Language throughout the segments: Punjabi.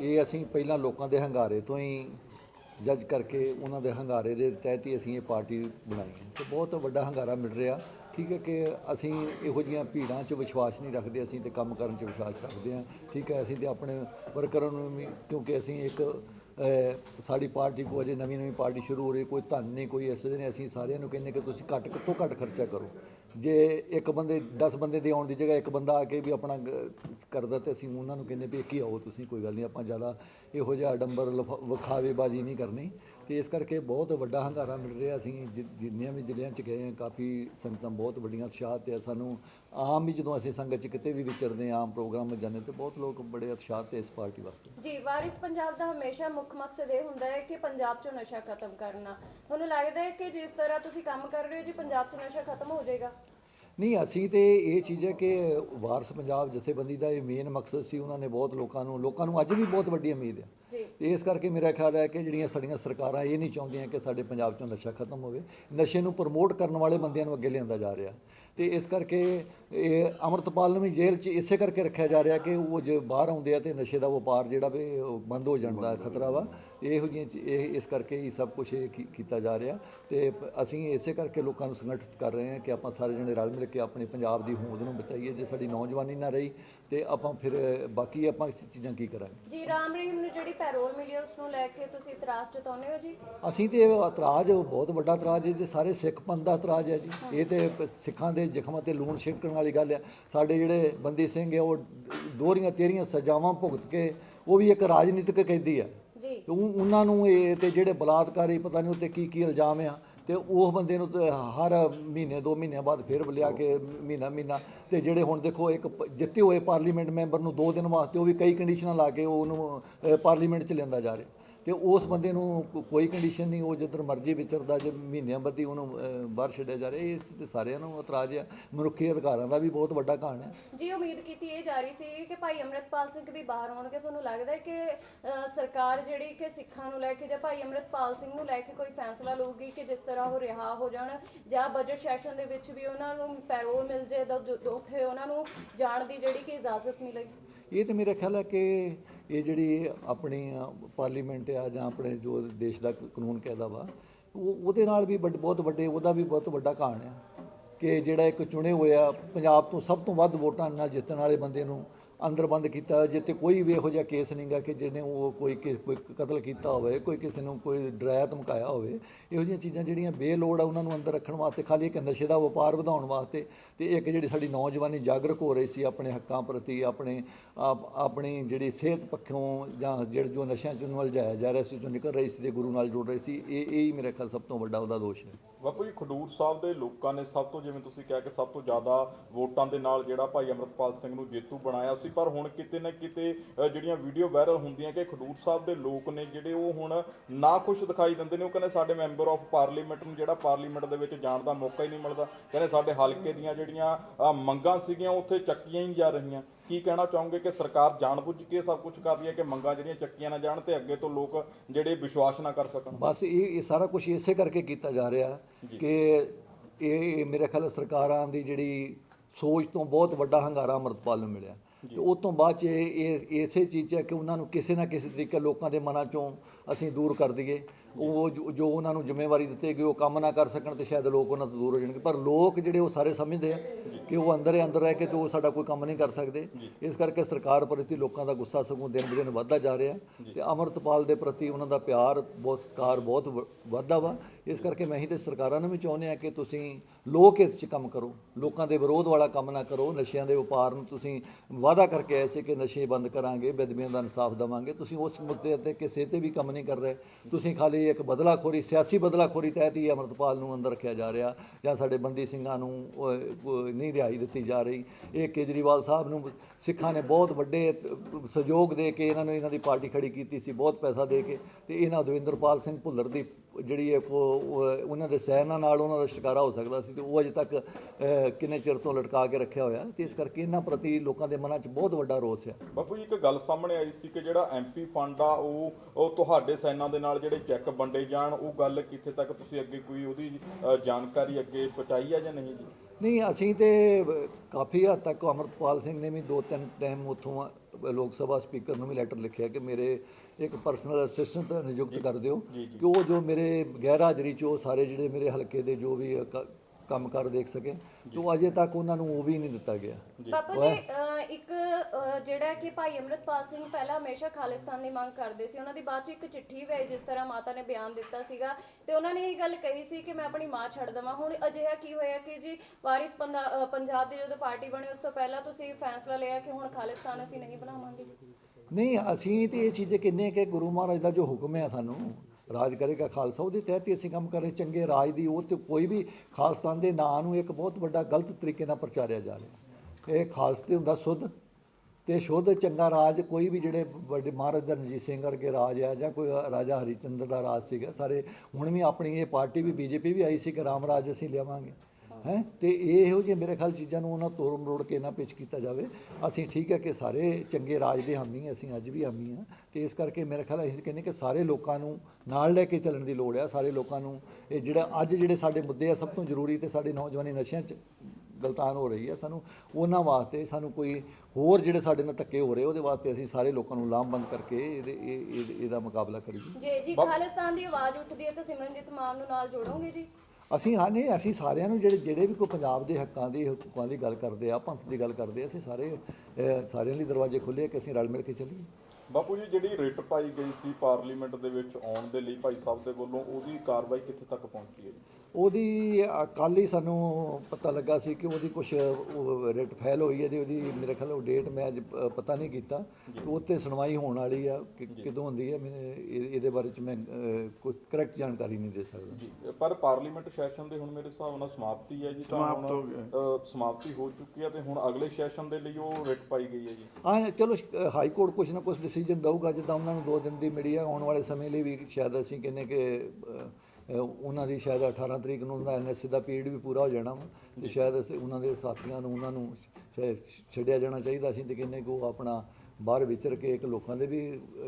ਇਹ ਅਸੀਂ ਪਹਿਲਾਂ ਲੋਕਾਂ ਦੇ ਹੰਗਾਰੇ ਤੋਂ ਹੀ ਜੱਜ ਕਰਕੇ ਉਹਨਾਂ ਦੇ ਹੰਗਾਰੇ ਦੇ ਤਹਿਤ ਹੀ ਅਸੀਂ ਇਹ ਪਾਰਟੀ ਬਣਾਈ ਹੈ। ਤੇ ਬਹੁਤ ਵੱਡਾ ਹੰਗਾਰਾ ਮਿਲ ਰਿਹਾ। ਠੀਕ ਹੈ ਕਿ ਅਸੀਂ ਇਹੋ ਜੀਆਂ ਭੀੜਾਂ 'ਚ ਵਿਸ਼ਵਾਸ ਨਹੀਂ ਰੱਖਦੇ, ਅਸੀਂ ਤੇ ਕੰਮ ਕਰਨ 'ਚ ਵਿਸ਼ਵਾਸ ਰੱਖਦੇ ਹਾਂ। ਠੀਕ ਹੈ, ਅਸੀਂ ਤੇ ਆਪਣੇ ਵਰਕਰਾਂ ਨੂੰ ਵੀ ਕਿਉਂਕਿ ਅਸੀਂ ਇੱਕ ਸਾਡੀ ਪਾਰਟੀ ਕੋ ਅਜੇ ਨਵੀਂ ਨਵੀਂ ਪਾਰਟੀ ਸ਼ੁਰੂ ਹੋ ਰਹੀ ਕੋਈ ਧਨ ਨਹੀਂ, ਕੋਈ ਇਸ ਨੇ ਅਸੀਂ ਸਾਰਿਆਂ ਨੂੰ ਕਹਿੰਦੇ ਕਿ ਤੁਸੀਂ ਘੱਟ ਤੋਂ ਘੱਟ ਖਰਚਾ ਕਰੋ। ਜੇ ਇੱਕ ਬੰਦੇ 10 ਬੰਦੇ ਦੇ ਆਉਣ ਦੀ ਜਗ੍ਹਾ ਇੱਕ ਬੰਦਾ ਆ ਕੇ ਵੀ ਆਪਣਾ ਕਰਦਾ ਤੇ ਅਸੀਂ ਉਹਨਾਂ ਨੂੰ ਕਹਿੰਦੇ ਵੀ ਇੱਕ ਹੀ ਆਓ ਤੁਸੀਂ, ਕੋਈ ਗੱਲ ਨਹੀਂ, ਆਪਾਂ ਜ਼ਿਆਦਾ ਇਹੋ ਜਿਹਾ ਅਡੰਬਰ ਲਫ- ਵਿਖਾਵੇਬਾਜ਼ੀ ਨਹੀਂ ਕਰਨੀ। ਤੇ ਇਸ ਕਰਕੇ ਬਹੁਤ ਵੱਡਾ ਹੰਗਾਰਾ ਮਿਲ ਰਿਹਾ, ਅਸੀਂ ਜਿ- ਜਿੰਨੀਆਂ ਵੀ ਜ਼ਿਲ੍ਹਿਆਂ 'ਚ ਗਏ ਹਾਂ, ਕਾਫੀ ਸੰਗਤਾਂ ਬਹੁਤ ਵੱਡੀਆਂ ਉਤਸ਼ਾਹ ਤੇ ਸਾਨੂੰ ਆਮ ਵੀ ਜਦੋਂ ਅਸੀਂ ਸੰਗਤ 'ਚ ਕਿਤੇ ਵੀ ਵਿਚਰਦੇ ਹਾਂ, ਆਮ ਪ੍ਰੋਗਰਾਮ 'ਤੇ ਜਾਂਦੇ ਤੇ ਬਹੁਤ ਲੋਕ ਬੜੇ ਉਤਸ਼ਾਹ ਤੇ ਇਸ ਪਾਰਟੀ ਵਾਸਤੇ। ਜੀ, ਵਾਰਿਸ ਪੰਜਾਬ ਦਾ ਹਮੇਸ਼ਾ ਮੁੱਖ ਮਕਸਦ ਇਹ ਹੁੰਦਾ ਹੈ ਕਿ ਪੰਜਾਬ 'ਚੋਂ ਨਸ਼ਾ ਖਤਮ ਕਰਨਾ। ਤੁਹਾਨੂੰ ਲੱਗਦਾ ਹੈ ਕਿ ਜਿਸ ਤਰ੍ਹਾਂ ਤੁਸੀਂ ਕੰਮ ਕਰ ਰਹੇ ਹੋ, ਜੀ ਪੰਜਾਬ 'ਚ ਨਸ਼ਾ ਖਤਮ ਹੋ ਜਾਏਗਾ? ਨਹੀਂ ਅਸੀਂ ਤੇ ਇਹ ਚੀਜ਼ ਹੈ ਕਿ ਵਾਰਸ ਪੰਜਾਬ ਜਥੇਬੰਦੀ ਦਾ ਇਹ ਮੇਨ ਮਕਸਦ ਸੀ ਉਹਨਾਂ ਨੇ ਬਹੁਤ ਲੋਕਾਂ ਨੂੰ ਲੋਕਾਂ ਨੂੰ ਅੱਜ ਵੀ ਬਹੁਤ ਵੱਡੀ ਉਮੀਦ ਹੈ ਤੇ ਇਸ ਕਰਕੇ ਮੇਰਾ ਖਿਆਲ ਹੈ ਕਿ ਜਿਹੜੀਆਂ ਸਾਡੀਆਂ ਸਰਕਾਰਾਂ ਇਹ ਨਹੀਂ ਚਾਹੁੰਦੀਆਂ ਕਿ ਸਾਡੇ ਪੰਜਾਬ 'ਚੋਂ ਨਸ਼ਾ ਖਤਮ ਹੋਵੇ ਨਸ਼ੇ ਨੂੰ ਪ੍ਰਮੋਟ ਕਰਨ ਵਾਲੇ ਬੰਦਿਆਂ ਨੂੰ ਅੱਗੇ ਲਿਆਂਦਾ ਜਾ ਰਿਹਾ। ਤੇ ਇਸ ਕਰਕੇ ਇਹ ਅਮਰਤਪਾਲ ਨੂੰ ਵੀ ਜੇਲ੍ਹ 'ਚ ਇਸੇ ਕਰਕੇ ਰੱਖਿਆ ਜਾ ਰਿਹਾ ਕਿ ਉਹ ਜੇ ਬਾਹਰ ਆਉਂਦੇ ਆ ਤੇ ਨਸ਼ੇ ਦਾ ਵਪਾਰ ਜਿਹੜਾ ਵੀ ਬੰਦ ਹੋ ਜਾਣ ਦਾ ਖਤਰਾ ਵਾ। ਇਹੋ ਜਿਹੀਆਂ ਇਹ ਇਸ ਕਰਕੇ ਹੀ ਸਭ ਕੁਝ ਇਹ ਕੀਤਾ ਜਾ ਰਿਹਾ। ਤੇ ਅਸੀਂ ਇਸੇ ਕਰਕੇ ਲੋਕਾਂ ਨੂੰ ਸੰਗਠਿਤ ਕਰ ਰਹੇ ਹਾਂ ਕਿ ਆਪਾਂ ਸਾਰੇ ਜਣੇ ਰਲ ਮਿਲ ਕੇ ਆਪਣੇ ਪੰਜਾਬ ਦੀ ਹੋਂਦ ਨੂੰ ਬਚਾਈਏ ਜੇ ਸਾਡੀ ਨੌਜਵਾਨੀ ਨਾ ਰਹੀ ਤੇ ਆਪਾਂ ਫਿਰ ਬਾਕੀ ਆਪਾਂ ਇਸ ਚੀਜ਼ਾਂ ਕੀ ਕਰਾਂਗੇ? ਜੀ ਰਾਮ ਰਹੀਮ ਨੂੰ ਜਿਹੜੀ ਪੈਰੋਲ ਮਿਲੀ ਹੈ ਉਸ ਨੂੰ ਲੈ ਕੇ ਤੁਸੀਂ ਇਤਰਾਜ਼ ਜਤਾਉਂਦੇ ਹੋ ਜੀ? ਅਸੀਂ ਤੇ ਇਹ ਇਤਰਾਜ਼ ਬਹੁਤ ਵੱਡਾ ਇਤਰਾਜ਼ ਹੈ ਜੀ ਸਾਰੇ ਸਿੱਖ ਪੰਥ ਦਾ ਇਤਰਾਜ਼ ਹੈ ਜੀ। ਇਹ ਤੇ ਸਿੱਖਾਂ ਦੇ ਜ਼ਖਮਾਂ ਤੇ ਲੂਣ ਛਿੜਕਣ ਵਾਲੀ ਗੱਲ ਹੈ। ਸਾਡੇ ਜਿਹੜੇ ਬੰਦੀ ਸਿੰਘ ਹੈ ਉਹ ਦੋਹਰੀਆਂ ਤੇਰੀਆਂ ਸਜ਼ਾਵਾਂ ਭੁਗਤ ਕੇ ਉਹ ਵੀ ਇੱਕ ਰਾਜਨੀਤਿਕ ਕੈਦੀ ਹੈ। ਜੀ। ਉਹ- ਉਹਨਾਂ ਨੂੰ ਇਹ ਤੇ ਜਿਹੜੇ ਬਲਾਤਕਾਰੀ ਪਤਾ ਨਹੀਂ ਉੱਤੇ ਕੀ ਕੀ ਇਲਜ਼ਾਮ ਆ ਤੇ ਉਸ ਬੰਦੇ ਨੂੰ ਤੇ ਹਰ ਮਹੀਨੇ ਦੋ ਮਹੀਨਿਆਂ ਬਾਅਦ ਫਿਰ ਲਿਆ ਕੇ ਮਹੀਨਾ ਮਹੀਨਾ ਤੇ ਜਿਹੜੇ ਹੁਣ ਦੇਖੋ ਇੱਕ ਪ- ਜਿੱਤੇ ਹੋਏ ਪਾਰਲੀਮੈਂਟ ਮੈਂਬਰ ਨੂੰ ਦੋ ਦਿਨ ਵਾਸਤੇ ਉਹ ਵੀ ਕਈ ਕੰਡੀਸ਼ਨਾਂ ਲਾ ਕੇ ਉਹਨੂੰ ਅ, ਪਾਰਲੀਮੈਂਟ 'ਚ ਲਿਆਂਦਾ ਜਾ ਰਿਹਾ। ਤੇ ਉਸ ਬੰਦੇ ਨੂੰ ਕੋਈ ਕੰਡੀਸ਼ਨ ਨਹੀਂ, ਉਹ ਜਿੱਧਰ ਮਰਜ਼ੀ ਵਿਚਰਦਾ, ਜੇ ਮਹੀਨਿਆਂ ਬੱਧੀ ਉਹਨੂੰ ਬਾਹਰ ਛੱਡਿਆ ਜਾ ਰਿਹਾ ਇਸ ਤੇ ਸਾਰਿਆਂ ਨੂੰ ਇਤਰਾਜ਼ ਆ। ਮਨੁੱਖੀ ਅਧਿਕਾਰਾਂ ਦਾ ਵੀ ਬਹੁਤ ਵੱਡਾ ਘਾਣ ਹੈ ਜੀ, ਉਮੀਦ ਕੀਤੀ ਇਹ ਜਾ ਰਹੀ ਸੀ ਕਿ ਭਾਈ ਅੰਮ੍ਰਿਤਪਾਲ ਸਿੰਘ ਵੀ ਬਾਹਰ ਆਉਣਗੇ। ਤੁਹਾਨੂੰ ਲੱਗਦਾ ਹੈ ਕਿ ਸਰਕਾਰ ਜਿਹੜੀ ਕਿ ਸਿੱਖਾਂ ਨੂੰ ਲੈ ਕੇ ਜਾਂ ਭਾਈ ਅੰਮ੍ਰਿਤਪਾਲ ਸਿੰਘ ਨੂੰ ਲੈ ਕੇ ਕੋਈ ਫੈਸਲਾ ਲਊਗੀ ਕਿ ਜਿਸ ਤਰ੍ਹਾਂ ਉਹ ਰਿਹਾ ਹੋ ਜਾਣ, ਜਾਂ ਬਜਟ ਸੈਸ਼ਨ ਦੇ ਵਿੱਚ ਵੀ ਉਹਨਾਂ ਨੂੰ ਪੈਰੋਲ ਮਿਲ ਜੇ, ਤਾਂ ਉੱਥੇ ਉਹਨਾਂ ਨੂੰ ਜਾਣ ਦੀ ਜਿਹੜੀ ਕਿ ਇਜਾਜ਼ਤ ਮਿਲੇਗੀ ਇਹ ਤੇ ਮੇਰਾ ਖਿਆਲ ਹੈ ਕਿ ਇਹ ਜਿਹੜੀ ਆਪਣੀ ਪਾਰਲੀਮੈਂਟ ਆ ਜਾਂ ਆਪਣੇ ਜੋ ਦੇਸ਼ ਦਾ ਕਾਨੂੰਨ ਕਹਿੰਦਾ ਵਾ, ਉਹ, ਉਹਦੇ ਨਾਲ ਵੀ ਵੱਡ- ਬਹੁਤ ਵੱਡੇ, ਉਹਦਾ ਵੀ ਬਹੁਤ ਵੱਡਾ ਕਾਰਨ ਆ ਕਿ ਜਿਹੜਾ ਇੱਕ ਚੁਣੇ ਹੋਇਆ ਪੰਜਾਬ ਤੋਂ ਸਭ ਤੋਂ ਵੱਧ ਵੋਟਾਂ ਨਾਲ ਜਿੱਤਣ ਵਾਲੇ ਬੰਦੇ ਨੂੰ ਅੰਦਰ ਬੰਦ ਕੀਤਾ ਜਿੱਤੇ ਕੋਈ ਵੀ ਇਹੋ ਜਿਹਾ ਕੇਸ ਨਹੀਂਗਾ ਕਿ ਜਿਹਨੇ ਉਹ ਕੋਈ ਕੇ- ਕੋਈ ਕਤਲ ਕੀਤਾ ਹੋਵੇ, ਕੋਈ ਕਿਸੇ ਨੂੰ ਕੋਈ ਡਰਾਇਆ, ਧਮਕਾਇਆ ਹੋਵੇ, ਇਹੋ ਜਿਹੀਆਂ ਚੀਜ਼ਾਂ ਜਿਹੜੀਆਂ ਬੇਲੋੜ ਆ, ਉਹਨਾਂ ਨੂੰ ਅੰਦਰ ਰੱਖਣ ਵਾਸਤੇ, ਖਾਲੀ ਇੱਕ ਨਸ਼ੇ ਦਾ ਵਪਾਰ ਵਧਾਉਣ ਵਾਸਤੇ ਤੇ ਇੱਕ ਜਿਹੜੀ ਸਾਡੀ ਨੌਜਵਾਨੀ ਜਾਗਰੂਕ ਹੋ ਰਹੀ ਸੀ ਆਪਣੇ ਹੱਕਾਂ ਪ੍ਰਤੀ, ਆਪਣੇ ਆਪ- ਆਪਣੀ ਜਿਹੜੀ ਸਿਹਤ ਪੱਖੋਂ ਜਾਂ ਜਿਹੜੇ ਜੋ ਨਸ਼ਿਆਂ ਚ ਨੂੰ ਲਜਾਇਆ ਜਾ ਰਿਹਾ ਸੀ, ਜੋ ਨਿਕਲ ਰਹੀ ਸੀ, ਤੇ ਗੁਰੂ ਨਾਲ ਜੁੜ ਰਹੀ ਸੀ, ਇਹ ਇਹ ਹੀ ਮੇਰੇ ਖਿਆਲ ਸਭ ਤੋਂ ਵੱਡਾ ਉਹਦਾ ਦੋਸ਼ ਹੈ। ਬਾਪੂ ਜੀ, ਖਡੂਰ ਸਾਹਿਬ ਦੇ ਲੋਕਾਂ ਨੇ ਸਭ ਤੋਂ, ਜਿਵੇਂ ਤੁਸੀਂ ਕਿਹਾ ਕਿ ਸਭ ਤੋਂ ਜ਼ਿਆਦਾ ਵੋਟਾਂ ਦੇ ਨਾਲ ਜਿਹੜਾ ਭਾਈ ਅਮਰਤਪਾਲ ਸਿੰਘ ਨੂੰ ਜੇਤੂ ਬਣਾਇਆ ਸੀ ਪਰ ਹੁਣ ਕਿਤੇ ਨਾ ਕਿਤੇ ਜਿਹੜੀਆਂ ਵੀਡੀਓ ਵਾਇਰਲ ਹੁੰਦੀਆਂ ਕਿ ਖਡੂਰ ਸਾਹਿਬ ਦੇ ਲੋਕ ਨੇ ਜਿਹੜੇ ਉਹ ਹੁਣ ਨਾ ਖੁਸ਼ ਦਿਖਾਈ ਦਿੰਦੇ ਨੇ ਉਹ ਕਹਿੰਦੇ ਸਾਡੇ ਮੈਂਬਰ ਆਫ ਪਾਰਲੀਮੈਂਟ ਨੂੰ ਜਿਹੜਾ ਪਾਰਲੀਮੈਂਟ ਦੇ ਵਿੱਚ ਜਾਣ ਦਾ ਮੌਕਾ ਹੀ ਨਹੀਂ ਮਿਲਦਾ। ਕਹਿੰਦੇ ਸਾਡੇ ਹਲਕੇ ਦੀਆਂ ਜਿਹੜੀਆਂ ਮੰਗਾਂ ਸੀਗੀਆਂ ਉੱਥੇ ਚੱਕੀਆਂ ਹੀ ਜਾ ਰਹੀਆਂ। ਕੀ ਕਹਿਣਾ ਚਾਹੋਗੇ ਕਿ ਸਰਕਾਰ ਜਾਣਬੁੱਝ ਕੇ ਸਭ ਕੁਝ ਕਰ ਰਹੀ ਹੈ ਕਿ ਮੰਗਾਂ ਜਿਹੜੀਆਂ ਚੱਕੀਆਂ ਨਾ ਜਾਣ ਤੇ ਅੱਗੇ ਤੋਂ ਲੋਕ ਜਿਹੜੇ ਵਿਸ਼ਵਾਸ ਨਾ ਕਰ ਸਕਣ? ਬਸ ਇਹ ਇਹ ਸਾਰਾ ਕੁਝ ਇਸੇ ਕਰਕੇ ਕੀਤਾ ਜਾ ਰਿਹਾ ਕਿ ਇਹ ਮੇਰੇ ਖਿਆਲ ਸਰਕਾਰਾਂ ਦੀ ਜਿਹੜੀ ਸੋਚ ਤੋਂ ਬਹੁਤ ਵੱਡਾ ਹੰਗਾਰਾ ਅਮਰਤਪਾਲ ਨੂੰ ਮਿਲਿਆ। ਤੇ ਉਸ ਤੋਂ ਬਾਅਦ ਚ ਇਹ ਇਸੇ ਚੀਜ਼ 'ਚ ਹੈ ਕਿ ਉਹਨਾਂ ਨੂੰ ਕਿਸੇ ਨਾ ਕਿਸੇ ਤਰੀਕੇ ਲੋਕਾਂ ਦੇ ਮਨਾਂ ਚੋਂ ਅਸੀਂ ਦੂਰ ਕਰ ਦਈਏ। ਉਹ ਜੋ- ਜੋ ਉਹਨਾਂ ਨੂੰ ਜ਼ਿੰਮੇਵਾਰੀ ਦਿੱਤੀ ਗਈ ਉਹ ਕੰਮ ਨਾ ਕਰ ਸਕਣ ਤੇ ਸ਼ਾਇਦ ਲੋਕ ਉਹਨਾਂ ਤੋਂ ਦੂਰ ਹੋ ਜਾਣਗੇ। ਪਰ ਲੋਕ ਜਿਹੜੇ ਉਹ ਸਾਰੇ ਸਮਝਦੇ ਆ ਕਿ ਉਹ ਅੰਦਰ ਹੀ ਅੰਦਰ ਰਹਿ ਕੇ ਤੇ ਉਹ ਸਾਡਾ ਕੋਈ ਕੰਮ ਨਹੀਂ ਕਰ ਸਕਦੇ। ਇਸ ਕਰਕੇ ਸਰਕਾਰ ਪ੍ਰਤੀ ਲੋਕਾਂ ਦਾ ਗੁੱਸਾ ਸਗੋਂ ਦਿਨ ਬ ਦਿਨ ਵੱਧਦਾ ਜਾ ਰਿਹਾ। ਤੇ ਅਮਰਤਪਾਲ ਦੇ ਪ੍ਰਤੀ ਉਹਨਾਂ ਦਾ ਪਿਆਰ ਬਹੁਤ, ਸਤਿਕਾਰ ਬਹੁਤ ਵ- ਵੱਧਦਾ ਵਾ। ਇਸ ਕਰਕੇ ਮੈਂ ਹੀ ਤੇ ਸਰਕਾਰਾਂ ਨੂੰ ਵੀ ਚਾਹੁੰਦੇ ਆ ਕਿ ਤੁਸੀਂ ਲੋਕ ਹਿੱਤ 'ਚ ਕੰਮ ਕਰੋ। ਲੋਕਾਂ ਦੇ ਵਿਰੋਧ ਵਾਲਾ ਕੰਮ ਨਾ ਕਰੋ। ਨਸ਼ਿਆਂ ਦੇ ਵਪਾਰ ਨੂੰ ਤੁਸੀਂ ਵਾਅਦਾ ਕਰਕੇ ਆਏ ਸੀ ਕਿ ਨਸ਼ੇ ਬੰਦ ਕਰਾਂਗੇ ਬੇਦਬੀਆਂ ਦਾ ਇਨਸਾਫ ਦੇਵਾਂਗੇ। ਤੁਸੀਂ ਉਸ ਮੁੱਦੇ ਤੇ ਕਿਸੇ ਤੇ ਵੀ ਕੰਮ ਨਹੀਂ ਕਰ ਰਹੇ। ਤੁਸੀਂ ਖਾਲੀ ਇੱਕ ਬਦਲਾਖੋਰੀ, ਸਿਆਸੀ ਬਦਲਾਖੋਰੀ ਤਹਿਤ ਹੀ ਅਮਰਤਪਾਲ ਨੂੰ ਅੰਦਰ ਰੱਖਿਆ ਜਾ ਰਿਹਾ ਜਾਂ ਸਾਡੇ ਬੰਦੀ ਸਿੰਘਾਂ ਨੂੰ ਨਹੀਂ ਰਿਹਾਈ ਦਿੱਤੀ ਜਾ ਰਹੀ। ਇਹ ਕੇਜਰੀਵਾਲ ਸਾਹਿਬ ਨੂੰ ਸਿੱਖਾਂ ਨੇ ਬਹੁਤ ਵੱਡੇ ਸਹਿਯੋਗ ਦੇ ਕੇ ਇਹਨਾਂ ਨੂੰ ਇਹਨਾਂ ਦੀ ਪਾਰਟੀ ਖੜੀ ਕੀਤੀ ਸੀ, ਬਹੁਤ ਪੈਸਾ ਦੇ ਕੇ ਤੇ ਇਹਨਾਂ ਦਵਿੰਦਰਪਾਲ ਸਿੰਘ ਭੁੱਲਰ ਦੀ ਜਿਹੜੀ ਹੈ ਉਹਨਾਂ ਦੇ ਸੈਨਾ ਨਾਲ ਉਹਨਾਂ ਦਾ ਸ਼ਿਕਾਰਾ ਹੋ ਸਕਦਾ ਸੀ ਤੇ ਉਹ ਅਜੇ ਤੱਕ ਕਿੰਨੇ ਚਿਰ ਤੋਂ ਲਟਕਾ ਕੇ ਰੱਖਿਆ ਹੋਇਆ ਤੇ ਇਸ ਕਰਕੇ ਇਹਨਾਂ ਪ੍ਰਤੀ ਲੋਕਾਂ ਦੇ ਮਨਾਂ 'ਚ ਬਹੁਤ ਵੱਡਾ ਰੋਸ ਹੈ ਬਾਪੂ ਜੀ ਇੱਕ ਗੱਲ ਸਾਹਮਣੇ ਆਈ ਸੀ ਕਿ ਜਿਹੜਾ ਐਮਪੀ ਫੰਡ ਆ ਉਹ ਉਹ ਤੁਹਾਡੇ ਸੈਨਾ ਦੇ ਨਾਲ ਜਿਹੜੇ ਚੈੱਕ ਵੰਡੇ ਜਾਣ ਉਹ ਗੱਲ ਕਿੱਥੇ ਤੱਕ ਤੁਸੀਂ ਅੱਗੇ ਕੋਈ ਉਹਦੀ ਜਾਣਕਾਰੀ ਅੱਗੇ ਪਹੁੰਚਾਈ ਆ ਜਾਂ ਨਹੀਂ ਜੀ? ਨਹੀਂ ਅਸੀਂ ਤੇ ਕਾਫੀ ਹੱਦ ਤੱਕ ਅਮਰਪਾਲ ਸਿੰਘ ਨੇ ਵੀ ਦੋ ਤਿੰਨ ਟਾਈਮ ਉੱਥੋਂ ਲੋਕ ਸਭਾ ਸਪੀਕਰ ਨੂੰ ਵੀ ਲੈਟਰ ਲਿਖਿਆ ਕਿ ਮੇਰੇ ਇੱਕ ਪਰਸਨਲ ਅਸਿਸਟੈਂਟ ਨਿਯੁਕਤ ਕਰ ਦਿਓ ਕਿ ਉਹ ਜੋ ਮੇਰੇ ਗੈਰ ਹਾਜ਼ਰੀ 'ਚ ਉਹ ਸਾਰੇ ਜਿਹੜੇ ਮੇਰੇ ਹਲਕੇ ਦੇ ਜੋ ਵੀ ਕੰਮਕਾਰ ਦੇਖ ਸਕੇ ਤੇ ਅਜੇ ਤੱਕ ਉਹਨਾਂ ਨੂੰ ਉਹ ਵੀ ਨਹੀਂ ਦਿੱਤਾ ਗਿਆ। ਬਾਪੂ ਜੀ ਅਹ, ਇੱਕ ਅਹ, ਜਿਹੜਾ ਕਿ ਭਾਈ ਅਮਰਤਪਾਲ ਸਿੰਘ ਪਹਿਲਾਂ ਹਮੇਸ਼ਾ ਖਾਲਿਸਤਾਨ ਦੀ ਮੰਗ ਕਰਦੇ ਸੀ ਉਹਨਾਂ ਦੀ ਬਾਅਦ ਚ ਇੱਕ ਚਿੱਠੀ ਵੀ ਆਈ ਜਿਸ ਤਰ੍ਹਾਂ ਮਾਤਾ ਨੇ ਬਿਆਨ ਦਿੱਤਾ ਸੀਗਾ ਤੇ ਉਹਨਾਂ ਨੇ ਇਹ ਗੱਲ ਕਹੀ ਸੀ ਕਿ ਮੈਂ ਆਪਣੀ ਮਾਂ ਛੱਡ ਦਵਾਂ। ਹੁਣ ਅਜਿਹਾ ਕੀ ਹੋਇਆ ਕਿ ਜੀ ਵਾਰਿਸ ਅਹ, ਪੰਜਾਬ ਦੀ ਜਦੋਂ ਪਾਰਟੀ ਬਣੀ ਉਸ ਤੋਂ ਪਹਿਲਾਂ ਤੁਸੀਂ ਫੈਸਲਾ ਲਿਆ ਕਿ ਹੁਣ ਖਾਲਿਸਤਾਨ ਅਸੀਂ ਨਹੀਂ ਬਣਾਵਾਂਗੇ? ਨਹੀਂ ਅਸੀਂ ਤੇ ਇਹ ਚੀਜ਼ਾਂ ਕਿੰਨੇ ਕਿ ਗੁਰੂ ਮਹਾਰਾਜ ਦਾ ਜੋ ਹੁਕਮ ਹੈ ਸਾਨੂੰ ਰਾਜ ਕਰੇਗਾ ਖਾਲਸਾ, ਉਹਦੇ ਤਹਿਤ ਹੀ ਅਸੀਂ ਕੰਮ ਕਰ ਰਹੇ ਚੰਗੇ ਰਾਜ ਦੀ ਉਹ ਤੇ ਕੋਈ ਵੀ ਖਾਲਸਤਾਨ ਦੇ ਨਾਂ ਨੂੰ ਇੱਕ ਬਹੁਤ ਵੱਡਾ ਗਲਤ ਤਰੀਕੇ ਨਾਲ ਪ੍ਰਚਾਰਿਆ ਜਾ ਰਿਹਾ। ਇਹ ਖਾਲਸ ਹੁੰਦਾ ਸੁੱਧ ਤੇ ਸ਼ੁੱਧ ਚੰਗਾ ਰਾਜ ਕੋਈ ਵੀ ਜਿਹੜੇ ਵੱਡੇ ਮਹਾਰਾਜਾ ਰਣਜੀਤ ਸਿੰਘ ਵਰਗੇ ਰਾਜ ਆ ਜਾਂ ਕੋਈ ਰਾਜਾ ਹਰੀਚੰਦਰ ਦਾ ਰਾਜ ਸੀਗਾ, ਸਾਰੇ ਹੁਣ ਵੀ ਆਪਣੀ ਇਹ ਪਾਰਟੀ ਵੀ, ਬੀਜੇਪੀ ਵੀ ਆਈ ਸੀ ਕਿ ਰਾਮ ਰਾਜ ਅਸੀਂ ਲਿਆਵਾਂਗੇ। ਹੈ? ਤੇ ਇਹ ਇਹੋ ਜਿਹੇ ਮੇਰੇ ਖਿਆਲ ਚੀਜ਼ਾਂ ਨੂੰ ਉਹਨਾਂ ਤੋੜ ਮਰੋੜ ਕੇ ਨਾ ਪੇਸ਼ ਕੀਤਾ ਜਾਵੇ। ਅਸੀਂ ਠੀਕ ਹੈ ਕਿ ਸਾਰੇ ਚੰਗੇ ਰਾਜ ਦੇ ਹਾਮੀ ਹਾਂ, ਅਸੀਂ ਅੱਜ ਵੀ ਹਾਮੀ ਹਾਂ। ਤੇ ਇਸ ਕਰਕੇ ਮੇਰੇ ਖਿਆਲ ਅਸੀਂ ਕਹਿੰਦੇ ਕਿ ਸਾਰੇ ਲੋਕਾਂ ਨੂੰ ਨਾਲ ਲੈ ਕੇ ਚੱਲਣ ਦੀ ਲੋੜ ਆ ਸਾਰੇ ਲੋਕਾਂ ਨੂੰ ਇਹ ਜਿਹੜਾ ਅੱਜ ਜਿਹੜੇ ਸਾਡੇ ਮੁੱਦੇ ਆ ਸਭ ਤੋਂ ਜ਼ਰੂਰੀ ਤੇ ਸਾਡੇ ਨੌਜਵਾਨੀ ਨਸ਼ਿਆਂ 'ਚ ਗਲਤਾਨ ਹੋ ਰਹੀ ਹੈ। ਸਾਨੂੰ ਉਹਨਾਂ ਵਾਸਤੇ ਸਾਨੂੰ ਕੋਈ ਹੋਰ ਜਿਹੜੇ ਸਾਡੇ ਨਾਲ ਧੱਕੇ ਹੋ ਰਹੇ ਉਹਦੇ ਵਾਸਤੇ ਅਸੀਂ ਸਾਰੇ ਲੋਕਾਂ ਨੂੰ ਲਾਮਬੰਦ ਕਰਕੇ ਇਹਦੇ ਇਹ- ਇਹ- ਇਹਦਾ ਮੁਕਾਬਲਾ ਕਰੀਏ। ਜੇ ਜੀ ਖਾਲਿਸਤਾਨ ਦੀ ਆਵਾਜ਼ ਉੱਠਦੀ ਹੈ ਤਾਂ ਸਿਮਰਨਜੀਤ ਮਾਨ ਨੂੰ ਨਾਲ ਜੋੜੋਗੇ ਜੀ? ਅਸੀਂ ਹਾਂ, ਨਹੀਂ, ਅਸੀਂ ਸਾਰਿਆਂ ਨੂੰ ਜਿਹੜੇ ਜਿਹੜੇ ਵੀ ਕੋਈ ਪੰਜਾਬ ਦੇ ਹੱਕਾਂ ਦੀ ਹਕੂਕਾਂ ਦੀ ਗੱਲ ਕਰਦੇ ਆ, ਪੰਥ ਦੀ ਗੱਲ ਕਰਦੇ ਅਸੀਂ ਸਾਰੇ ਸਾਰਿਆਂ ਲਈ ਦਰਵਾਜ਼ੇ ਖੁੱਲੇ ਕਿ ਅਸੀਂ ਰਲ ਮਿਲ ਕੇ ਚੱਲੀਏ। ਬਾਪੂ ਜੀ, ਜਿਹੜੀ ਰਿਟ ਪਾਈ ਗਈ ਸੀ ਪਾਰਲੀਮੈਂਟ ਦੇ ਵਿੱਚ ਆਉਣ ਦੇ ਲਈ ਭਾਈ ਸਾਹਿਬ ਦੇ ਵੱਲੋਂ, ਉਹਦੀ ਕਾਰਵਾਈ ਕਿੱਥੇ ਤੱਕ ਪਹੁੰਚੀ ਹੈ ਜੀ? ਉਹਦੀ ਕੱਲ ਹੀ ਸਾਨੂੰ ਪਤਾ ਲੱਗਾ ਸੀ ਕਿ ਉਹਦੀ ਕੁਝ ਰਿਟ ਫੈਲ ਹੋਈ ਹੈ ਤੇ ਉਹਦੀ ਮੇਰੇ ਖਿਆਲ ਉਹ ਡੇਟ ਮੈਂ ਅੱਜ ਪਤਾ ਨਹੀਂ ਕੀਤਾ। ਉਹ ਤੇ ਸੁਣਵਾਈ ਹੋਣ ਵਾਲੀ ਆ ਕਿ ਕਦੋਂ ਹੁੰਦੀ ਹੈ ਮੈਨੂੰ ਇਹ- ਇਹਦੇ ਬਾਰੇ ਚ ਮੈਂ ਕੋਈ ਕਰੈਕਟ ਜਾਣਕਾਰੀ ਨਹੀਂ ਦੇ ਸਕਦਾ। ਜੀ ਪਰ ਪਾਰਲੀਮੈਂਟ ਸੈਸ਼ਨ ਦੇ ਹੁਣ ਮੇਰੇ ਹਿਸਾਬ ਨਾਲ ਸਮਾਪਤੀ ਹੈ ਜੀ ਤਾਂ ਹੁਣ ਸਮਾਪਤੀ ਹੋ ਚੁੱਕੀ ਹੈ ਤੇ ਹੁਣ ਅਗਲੇ ਸੈਸ਼ਨ ਦੇ ਲਈ ਉਹ ਰਿਟ ਪਾਈ ਗਈ ਹੈ ਜੀ। ਹਾਂ ਚਲੋ ਹਾਈ ਕੋਰਟ ਕੁਝ ਨਾ ਕੁਝ ਡਿਸੀਜਨ ਦਊਗਾ ਜਿੱਦਾਂ ਉਹਨਾਂ ਨੂੰ ਦੋ ਦਿਨ ਦੀ ਮਿਲੀ ਆ ਆਉਣ ਵਾਲੇ ਸਮੇਂ ਲਈ ਵੀ ਸ਼ਾਇਦ ਅਸੀਂ ਕਹਿੰਨੇ ਕਿ ਉਹਨਾਂ ਦੀ ਸ਼ਾਇਦ 18 ਤਰੀਕ ਨੂੰ ਉਹਨਾਂ ਉਹਦਾ ਐਨਐਸਸੀ ਦਾ ਪੀਰੀਅਡ ਵੀ ਪੂਰਾ ਹੋ ਜਾਣਾ ਵਾ ਤੇ ਸ਼ਾਇਦ ਅਸੀਂ ਉਹਨਾਂ ਦੇ ਸਾਥੀਆਂ ਨੂੰ, ਉਹਨਾਂ ਨੂੰ ਛੱਡਿਆ ਜਾਣਾ ਚਾਹੀਦਾ ਸੀ ਤੇ ਕਿੰਨੇ ਕਿ ਉਹ ਆਪਣਾ ਬਾਹਰ ਵਿਚਰ ਕੇ ਇੱਕ ਲੋਕਾਂ ਦੇ ਵੀ,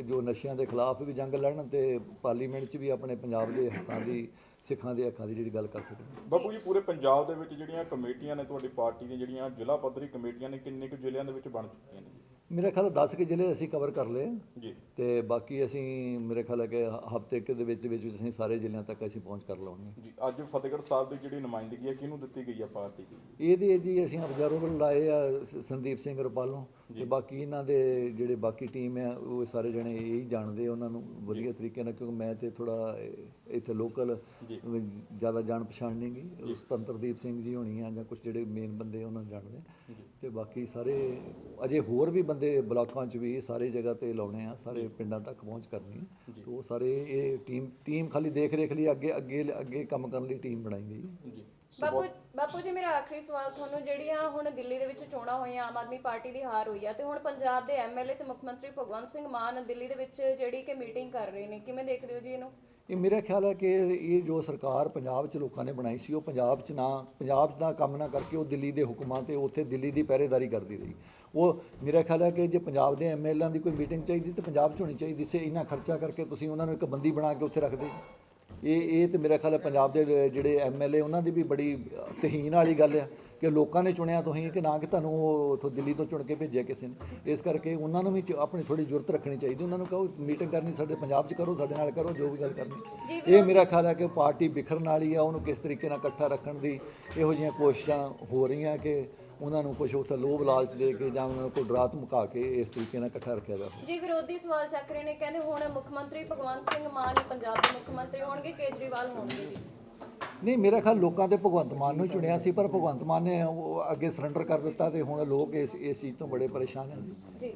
ਜੋ ਨਸ਼ਿਆਂ ਦੇ ਖਿਲਾਫ ਵੀ ਜੰਗ ਲੜਨ ਤੇ ਪਾਰਲੀਮੈਂਟ 'ਚ ਵੀ ਆਪਣੇ ਪੰਜਾਬ ਦੇ ਹੱਕਾਂ ਦੀ, ਸਿੱਖਾਂ ਦੇ ਹੱਕਾਂ ਦੀ ਜਿਹੜੀ ਗੱਲ ਕਰ ਸਕਣ ਬਾਪੂ ਜੀ, ਪੂਰੇ ਪੰਜਾਬ ਦੇ ਵਿੱਚ ਜਿਹੜੀਆਂ ਕਮੇਟੀਆਂ ਨੇ, ਤੁਹਾਡੀ ਪਾਰਟੀ ਦੀਆਂ ਜਿਹੜੀਆਂ ਜ਼ਿਲ੍ਹਾ ਪੱਧਰੀ ਕਮੇਟੀਆਂ ਨੇ, ਕਿੰਨੇ ਕੁ ਜ਼ਿਲ੍ਹਿਆਂ ਦੇ ਵਿੱਚ ਬਣ ਚੁੱਕੀਆਂ ਨੇ? ਮੇਰਾ ਖਿਆਲ 10 ਕੇ ਜ਼ਿਲ੍ਹੇ ਅਸੀਂ ਕਵਰ ਕਰ ਲਏ। ਜੀ। ਤੇ ਬਾਕੀ ਅਸੀਂ ਮੇਰੇ ਖਿਆਲ ਹੈ ਕਿ ਹਫ਼ਤੇ ਕੇ ਦੇ ਵਿੱਚ ਵਿੱਚ ਅਸੀਂ ਸਾਰੇ ਜ਼ਿਲ੍ਹਿਆਂ ਤੱਕ ਅਸੀਂ ਪਹੁੰਚ ਕਰ ਲਾਉਣੀ ਜੀ ਅੱਜ ਫਤਿਹਗੜ੍ਹ ਸਾਹਿਬ ਦੀ ਜਿਹੜੀ ਨੁਮਾਇੰਦਗੀ ਹੈ ਕਿਹਨੂੰ ਦਿੱਤੀ ਗਈ ਹੈ ਪਾਰਟੀ ਦੀ? ਇਹਦੇ ਜੀ ਅਸੀਂ ਅਬਜ਼ਰਵਰ ਲਾਏ ਆ ਸੰਦੀਪ ਸਿੰਘ ਰੁਪਾਲੋਂ। ਤੇ ਬਾਕੀ ਇਹਨਾਂ ਦੇ ਜਿਹੜੇ ਬਾਕੀ ਟੀਮ ਆ ਉਹ ਸਾਰੇ ਜਣੇ ਇਹ ਹੀ ਜਾਣਦੇ ਉਹਨਾਂ ਨੂੰ ਵਧੀਆ ਤਰੀਕੇ ਨਾਲ ਕਿਉਂਕਿ ਮੈਂ ਤੇ ਥੋੜਾ ਇੱਥੇ ਲੋਕਲ ਜ਼ਿਆਦਾ ਜਾਣ ਪਛਾਣ ਨਹੀਂ ਗਈ ਸੁਤੰਤਰਦੀਪ ਸਿੰਘ ਜੀ ਹੋਣੀ ਆ ਜਾਂ ਕੁਝ ਜਿਹੜੇ ਮੇਨ ਬੰਦੇ ਉਹਨਾਂ ਨੂੰ ਜਾਣਦੇ ਤੇ ਬਾਕੀ ਸਾਰੇ ਅਜੇ ਹੋਰ ਵੀ ਬੰਦੇ ਬਲਾਕਾਂ 'ਚ ਵੀ ਸਾਰੇ ਜਗ੍ਹਾ ਤੇ ਲਾਉਣੇ ਆ ਸਾਰੇ ਪਿੰਡਾਂ ਤੱਕ ਪਹੁੰਚ ਕਰਨੀ ਹੈ ਤੇ ਉਹ ਸਾਰੇ ਇਹ ਟੀਮ ਟੀਮ ਖਾਲੀ ਦੇਖ ਰੇਖ ਲਈ ਅੱਗੇ ਅੱਗੇ ਅੱਗੇ ਕੰਮ ਕਰਨ ਲਈ ਟੀਮ ਬਣਾਈ ਗਈ। ਹੈ ਜੀ। ਬਾਪੂ ਬਾਪੂ ਜੀ ਮੇਰਾ ਆਖਰੀ ਸਵਾਲ ਤੁਹਾਨੂੰ ਜਿਹੜੀਆਂ ਹੁਣ ਦਿੱਲੀ ਦੇ ਵਿੱਚ ਚੋਣਾਂ ਹੋਈਆਂ ਆਮ ਆਦਮੀ ਪਾਰਟੀ ਦੀ ਹਾਰ ਹੋਈ ਆ ਤੇ ਹੁਣ ਪੰਜਾਬ ਦੇ ਐਮਐਲਏ ਤੇ ਮੁੱਖ ਮੰਤਰੀ ਭਗਵੰਤ ਸਿੰਘ ਮਾਨ ਦਿੱਲੀ ਦੇ ਵਿੱਚ ਜਿਹੜੀ ਕਿ ਮੀਟਿੰਗ ਕਰ ਰਹੇ ਨੇ ਕਿਵੇਂ ਦੇਖਦੇ ਹੋ ਜੀ ਇਹਨੂੰ? ਇਹ ਮੇਰਾ ਖਿਆਲ ਹੈ ਕਿ ਇਹ ਜੋ ਸਰਕਾਰ ਪੰਜਾਬ 'ਚ ਲੋਕਾਂ ਨੇ ਬਣਾਈ ਸੀ ਉਹ ਪੰਜਾਬ 'ਚ ਨਾ ਪੰਜਾਬ ਦਾ ਕੰਮ ਨਾ ਕਰਕੇ ਉਹ ਦਿੱਲੀ ਦੇ ਹੁਕਮਾਂ ਤੇ ਉੱਥੇ ਦਿੱਲੀ ਦੀ ਪਹਿਰੇਦਾਰੀ ਕਰਦੀ ਰਹੀ। ਉਹ ਮੇਰਾ ਖਿਆਲ ਹੈ ਕਿ ਜੇ ਪੰਜਾਬ ਦੇ ਐਮਐਲਏਆਂ ਦੀ ਕੋਈ ਮੀਟਿੰਗ ਚਾਹੀਦੀ ਤਾਂ ਪੰਜਾਬ 'ਚ ਹੋਣੀ ਚਾਹੀਦੀ ਸੀ ਇੰਨਾ ਖਰਚਾ ਕਰਕੇ ਤੁਸੀਂ ਉਹਨਾਂ ਨੂੰ ਇੱਕ ਬੰਦੀ ਬਣਾ ਕੇ ਉੱਥੇ ਰੱਖਦੇ। ਇਹ ਇਹ ਤੇ ਮੇਰਾ ਖਿਆਲ ਹੈ ਪੰਜਾਬ ਦੇ ਜਿਹੜੇ ਐਮਐਲਏ ਉਹਨਾਂ ਦੀ ਵੀ ਬੜੀ ਤਹੀਨ ਵਾਲੀ ਗੱਲ ਹੈ ਕਿ ਲੋਕਾਂ ਨੇ ਚੁਣਿਆ ਤੁਸੀਂ ਕਿ ਨਾ ਕਿ ਤੁਹਾਨੂੰ ਉਹ ਉੱਥੋਂ ਦਿੱਲੀ ਤੋਂ ਚੁਣ ਕੇ ਭੇਜਿਆ ਕਿਸੇ ਨੇ। ਇਸ ਕਰਕੇ ਉਹਨਾਂ ਨੂੰ ਵੀ ਆਪਣੀ ਥੋੜੀ ਜ਼ਰੂਰਤ ਰੱਖਣੀ ਚਾਹੀਦੀ। ਉਹਨਾਂ ਨੂੰ ਕਹੋ ਮੀਟਿੰਗ ਕਰਨੀ ਸਾਡੇ ਪੰਜਾਬ 'ਚ ਕਰੋ ਸਾਡੇ ਨਾਲ ਕਰੋ ਜੋ ਵੀ ਗੱਲ ਕਰਨੀ। ਇਹ ਮੇਰਾ ਖਿਆਲ ਹੈ ਕਿ ਪਾਰਟੀ ਬਿਖਰਨ ਵਾਲੀ ਆ ਉਹਨੂੰ ਕਿਸ ਤਰੀਕੇ ਨਾਲ ਇਕੱਠਾ ਰੱਖਣ ਦੀ ਇਹੋ ਜਿਹੀਆਂ ਕੋਸ਼ਿਸ਼ਾਂ ਹੋ ਰਹੀਆਂ ਕਿ ਉਹਨਾਂ ਨੂੰ ਕੁਝ ਉੱਥੇ ਲੋਭ ਲਾਲਚ ਦੇ ਕੇ ਜਾਂ ਉਹਨਾਂ ਨੂੰ ਕੋਈ ਡਰਾ ਧਮਕਾ ਕੇ ਇਸ ਤਰੀਕੇ ਨਾਲ ਇਕੱਠਾ ਰੱਖਿਆ ਜਾਵੇ ਜੀ ਵਿਰੋਧੀ ਸਵਾਲ ਚੱਕ ਰਹੇ ਨੇ ਕਹਿੰਦੇ ਹੁਣ ਮੁੱਖ ਮੰਤਰੀ ਭਗਵੰਤ ਸਿੰਘ ਮਾਨ ਹੀ ਪੰਜਾਬ ਦੇ ਮੁੱਖ ਮੰਤਰੀ ਹੋਣਗੇ ਕੇਜਰੀਵਾਲ ਹੋਣਗੇ ਨਹੀਂ ਮੇਰਾ ਖਿਆਲ ਲੋਕਾਂ ਤੇ ਭਗਵੰਤ ਮਾਨ ਨੂੰ ਚੁਣਿਆ ਸੀ ਪਰ ਭਗਵੰਤ ਮਾਨ ਨੇ ਉਹ ਅੱਗੇ ਸਰੈਂਡਰ ਕਰ ਦਿੱਤਾ ਤੇ ਹੁਣ ਲੋਕ ਇਸ ਇਸ ਚੀਜ਼ ਤੋਂ ਬੜੇ ਪਰੇਸ਼ਾਨ ਹਨ ਜੀ।